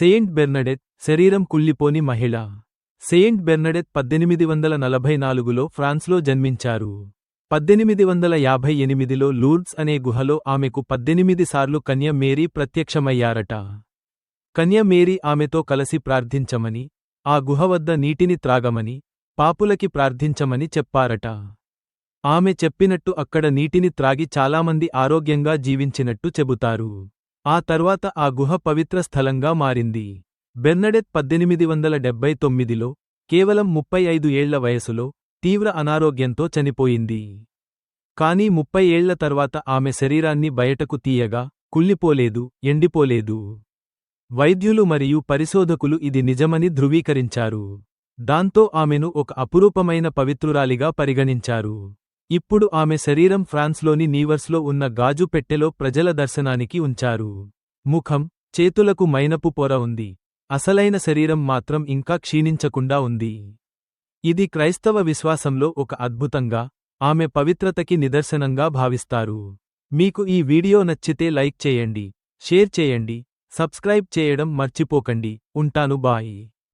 Saint బెర్నడెత్ శరీరం కుళ్ళిపోని మహిళ. Saint బెర్నడెత్ పద్దెనిమిది వందల నలభై నాలుగులో ఫ్రాన్స్లో జన్మించారు. పద్దెనిమిది వందల యాభై ఎనిమిదిలో లూర్డ్స్ అనే గుహలో ఆమెకు పద్దెనిమిది సార్లు కన్య మేరీ ప్రత్యక్షమయ్యారట. కన్య మేరీ ఆమెతో కలసి ప్రార్థించమని ఆ గుహ వద్ద నీటిని త్రాగమని పాపులకి ప్రార్థించమని చెప్పారట. ఆమె చెప్పినట్టు అక్కడ నీటిని త్రాగి చాలామంది ఆరోగ్యంగా జీవించినట్టు చెబుతారు. ఆ తర్వాత ఆ గుహ పవిత్ర స్థలంగా మారింది. బెర్నడెత్ పద్దెనిమిది వందల డెబ్బై తొమ్మిదిలో కేవలం ముప్పై ఐదు ఏళ్ళ వయసులో తీవ్ర అనారోగ్యంతో చనిపోయింది. కానీ ముప్పై ఏళ్ళ తర్వాత ఆమె శరీరాన్ని బయటకు తీయగా కుళ్ళిపోలేదు ఎండిపోలేదు. వైద్యులు మరియు పరిశోధకులు ఇది నిజమని ధృవీకరించారు. దాంతో ఆమెను ఒక అపురూపమైన పవిత్రురాలిగా పరిగణించారు. ఇప్పుడు ఆమె శరీరం ఫ్రాన్స్లోని నీవర్స్లో ఉన్న గాజు పెట్టెలో ప్రజల దర్శనానికి ఉంచారు. ముఖం చేతులకు మైనపు పొర ఉంది. అసలైన శరీరం మాత్రం ఇంకా క్షీణించకుండా ఉంది. ఇది క్రైస్తవ విశ్వాసంలో ఒక అద్భుతంగా ఆమె పవిత్రతకి నిదర్శనంగా భావిస్తారు. మీకు ఈ వీడియో నచ్చితే లైక్ చేయండి షేర్ చేయండి సబ్స్క్రైబ్ చేయడం మర్చిపోకండి. ఉంటాను బాయ్.